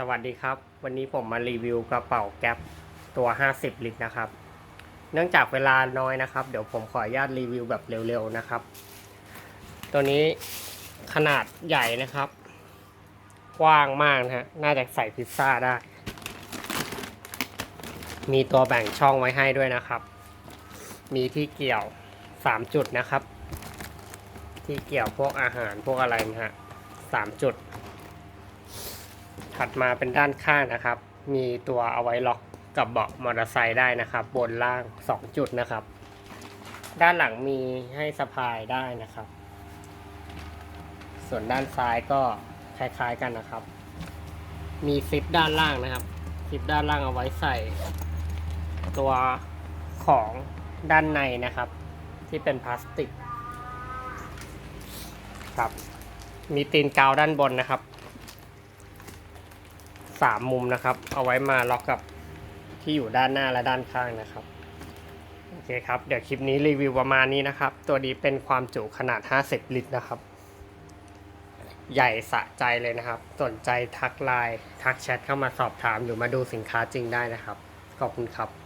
สวัสดีครับ วันนี้ผมมารีวิวกระเป๋าแก๊ปตัว 50 ลิตรนะครับ เนื่องจากเวลาน้อยนะครับ เดี๋ยวผมขออนุญาตรีวิวแบบเร็วๆนะครับ ตัวนี้ขนาดใหญ่นะครับ กว้างมากนะฮะน่าจะใส่พิซซ่าได้ มีตัวแบ่งช่องไว้ให้ด้วยนะครับ มีที่เกี่ยว 3 จุดนะครับ ที่เกี่ยวพวกอาหารพวกอะไรนะฮะสามจุด ถัดมาเป็นด้านข้างนะครับ มีตัวเอาไว้ล็อกกับเบาะมอเตอร์ไซค์ได้นะครับ บนล่าง 2 จุดนะครับ ด้านหลังมีให้สะพายได้นะครับ ส่วนด้านซ้ายก็คล้ายๆกันนะครับ มีซิปด้านล่างนะครับซิปด้านล่างเอาไว้ใส่ ตัวของด้านในนะครับ ที่เป็นพลาสติกครับ มีตีนกาวด้านบนนะครับ สามมุมนะครับ เอาไว้มาล็อกกับที่อยู่ด้านหน้าและด้านข้างนะครับโอเคครับเดี๋ยวคลิปนี้รีวิวประมาณนี้นะครับ ตัวนี้เป็นความจุขนาด 50 ลิตรนะครับ ใหญ่สะใจเลยนะครับ สนใจทักไลน์ทักแชทเข้ามาสอบถามหรือมาดูสินค้าจริงได้นะครับ ขอบคุณครับ